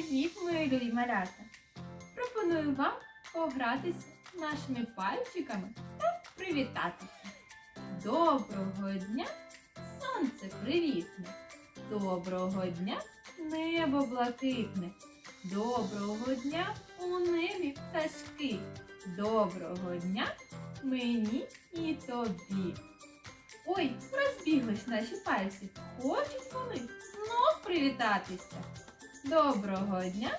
Привіт, мої любі малята! Пропоную вам погратися нашими пальчиками та привітатися. Доброго дня, сонце привітне! Доброго дня, небо блакитне! Доброго дня у небі пташки! Доброго дня мені і тобі! Ой, розбіглись наші пальці. Хочуть вони знов привітатися. Доброго дня,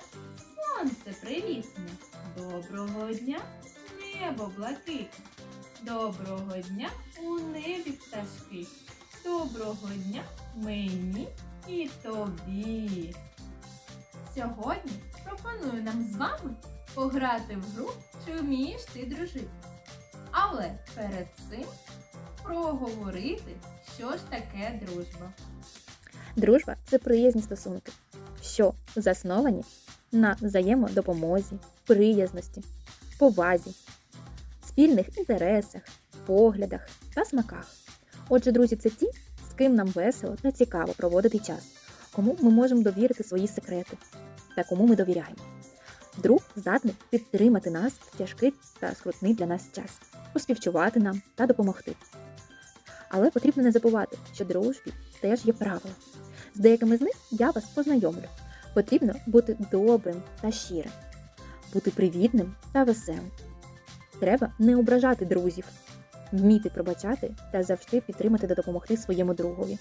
сонце привітне. Доброго дня, небо блакитне. Доброго дня у небі пташки. Доброго дня мені і тобі. Сьогодні пропоную нам з вами пограти в гру, чи вмієш ти дружити. Але перед цим проговорити, що ж таке дружба. Дружба це приязні стосунки, що засновані на взаємодопомозі, приязності, повазі, спільних інтересах, поглядах та смаках. Отже, друзі, це ті, з ким нам весело та цікаво проводити час, кому ми можемо довірити свої секрети та кому ми довіряємо. Друг здатний підтримати нас в тяжкий та скрутний для нас час, поспівчувати нам та допомогти. Але потрібно не забувати, що дружбі теж є правила. З деякими з них я вас познайомлю. Потрібно бути добрим та щирим, бути привітним та веселим. Треба не ображати друзів, вміти пробачати та завжди підтримати та допомогти своєму другові.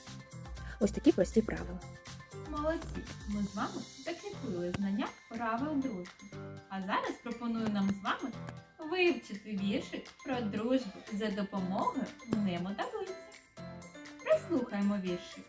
Ось такі прості правила. Молодці! Ми з вами закріпили знання правил дружби. А зараз пропоную нам з вами вивчити віршик про дружбу за допомогою мнемотаблиці. Прислухаймо віршик.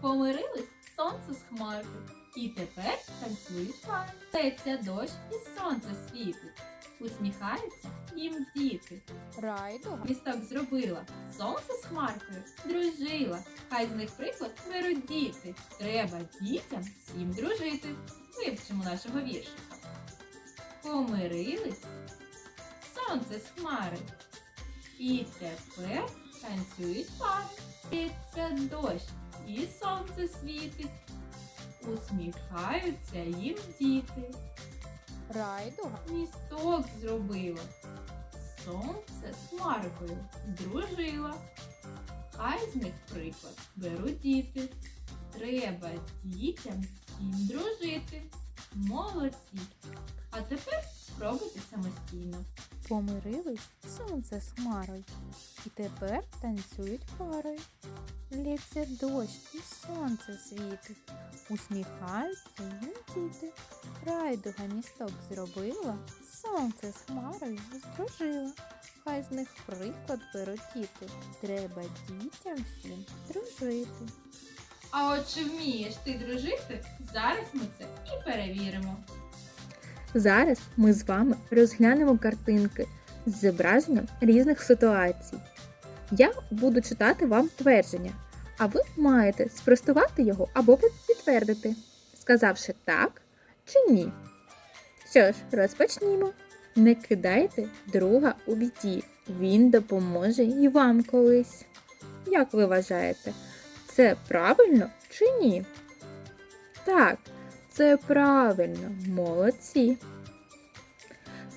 Помирились сонце з хмаркою, і тепер танцюють пари. Леться дощ і сонце світить. Усміхаються їм діти. Райдо. Місток зробила, сонце з хмаркою дружила. Хай з них приклад беруть діти. Треба дітям всім дружити. Вивчимо нашого віршика. Помирились, сонце з хмари. І тепер танцюють пари. Лється дощ, і сонце світить. Усміхаються їм діти. Райдо. Місток зробила. Сонце з хмаркою дружила. Хай з них приклад беруть діти. Треба дітям всім дружити. Молодці. А тепер спробуйте самостійно. Помирились сонце з хмарою, і тепер танцюють парою. Лється дощ і сонце світить, усміхаються їм діти. Райдуга місток зробила, сонце з хмарою здружила. Хай з них приклад беруть. Треба дітям всім дружити. А от чи вмієш ти дружити? Зараз ми це і перевіримо. Зараз ми з вами розглянемо картинки з зображенням різних ситуацій. Я буду читати вам твердження, а ви маєте спростувати його або підтвердити, сказавши так чи ні. Що ж, розпочнімо. Не кидайте друга у біді, він допоможе і вам колись. Як ви вважаєте, це правильно чи ні? Так, це правильно, молодці.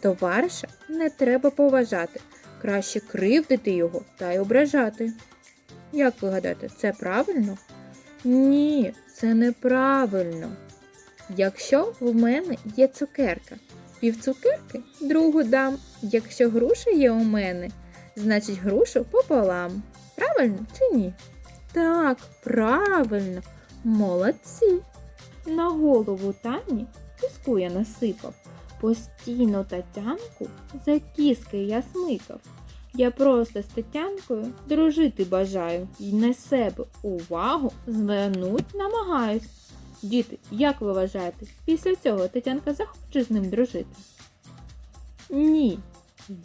Товариша не треба поважати, краще кривдити його та й ображати. Як ви гадаєте, це правильно? Ні, це неправильно. Якщо в мене є цукерка, пів цукерки другу дам. Якщо груша є у мене, значить грушу пополам. Правильно чи ні? Так, правильно, молодці. На голову Тані піску я насипав. Постійно Тетянку за кіски я смикав. Я просто з Тетянкою дружити бажаю і на себе увагу звернуть намагаюсь. Діти, як ви вважаєте, після цього Тетянка захоче з ним дружити? Ні.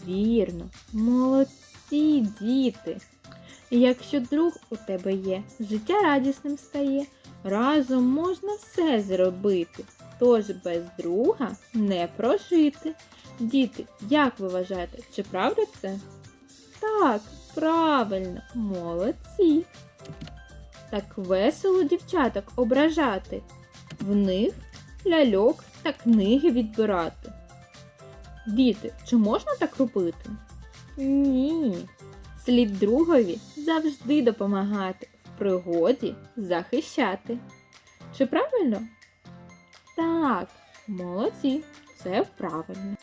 Вірно, молодці діти. Якщо друг у тебе є, життя радісним стає. Разом можна все зробити, тож без друга не прожити. Діти, як ви вважаєте, чи правда це? Так, правильно, молодці. Так весело дівчаток ображати. В них ляльок та книги відбирати. Діти, чи можна так робити? Ні. Слід другові завжди допомагати, пригоді захищати. Чи правильно? Так, молодці, це правильно.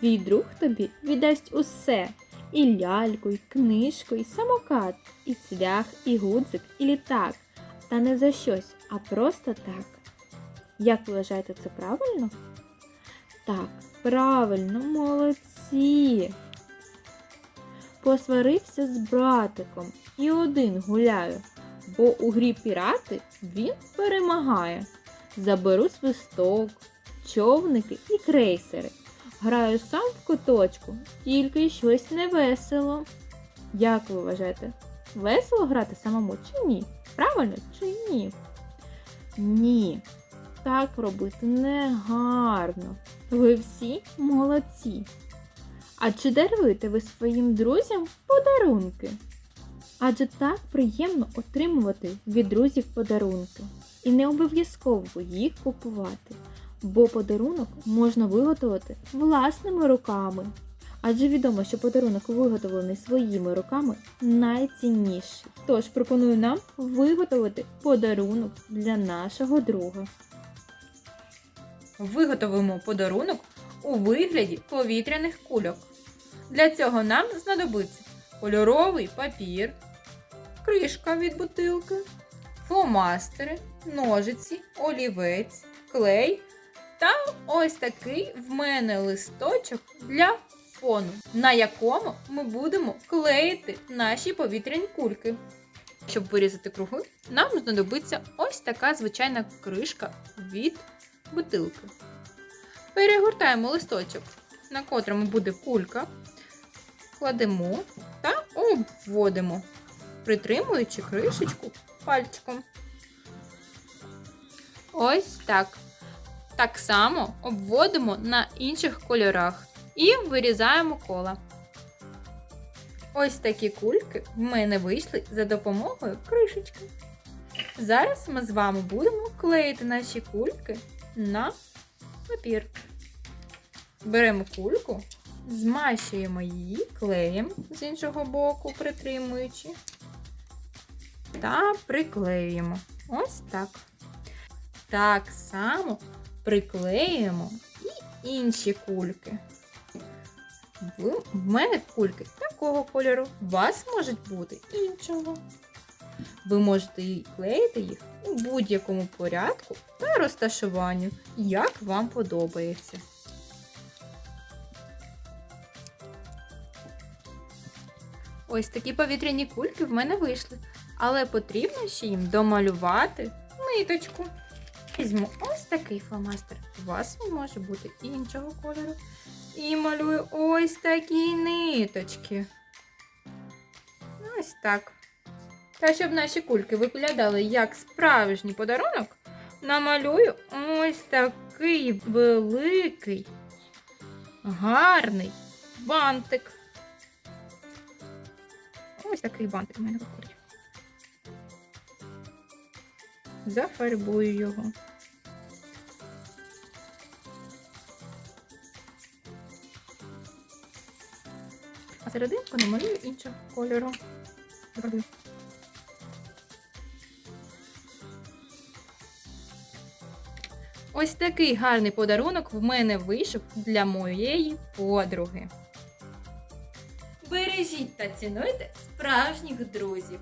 Твій друг тобі віддасть усе. І ляльку, і книжку, і самокат, і цвях, і гудзик, і літак. Та не за щось, а просто так. Як вважаєте, це правильно? Так, правильно, молодці. Посварився з братиком і один гуляю, бо у грі пірати він перемагає. Заберу свисток, човники і крейсери. Граю сам в куточку, тільки щось не весело. Як ви вважаєте, весело грати самому чи ні? Правильно чи ні? Ні. Так робити не гарно. Ви всі молодці. А чи даруєте ви своїм друзям подарунки? Адже так приємно отримувати від друзів подарунки. І не обов'язково їх купувати, бо подарунок можна виготовити власними руками. Адже відомо, що подарунок, виготовлений своїми руками, найцінніший. Тож пропоную нам виготовити подарунок для нашого друга. Виготовимо подарунок у вигляді повітряних кульок. Для цього нам знадобиться кольоровий папір, кришка від бутилки, фломастери, ножиці, олівець, клей та ось такий в мене листочок для фону, на якому ми будемо клеїти наші повітряні кульки. Щоб вирізати круги, нам знадобиться ось така звичайна кришка від бутилки. Перегортаємо листочок, на котрому буде кулька, кладемо та обводимо, притримуючи кришечку пальчиком. Ось так. Так само обводимо на інших кольорах і вирізаємо кола. Ось такі кульки в мене вийшли за допомогою кришечки. Зараз ми з вами будемо клеїти наші кульки на папір. Беремо кульку, змащуємо її клеєм з іншого боку, притримуючи, та приклеюємо. Ось так. Так само приклеюємо і інші кульки. В мене кульки такого кольору, у вас можуть бути іншого. Ви можете клеїти їх у будь-якому порядку та розташуванню, як вам подобається. Ось такі повітряні кульки в мене вийшли, але потрібно ще їм домалювати ниточку. Візьму ось такий фломастер. У вас він може бути іншого кольору. І малюю ось такі ниточки. Ось так. Та щоб наші кульки виглядали як справжній подарунок, намалюю ось такий великий, гарний бантик. Ось такий бантик у мене виходить. Зафарбую його. А серединку намалюю іншого кольору. Ось такий гарний подарунок в мене вийшов для моєї подруги. Бережіть та цінуйте справжніх друзів.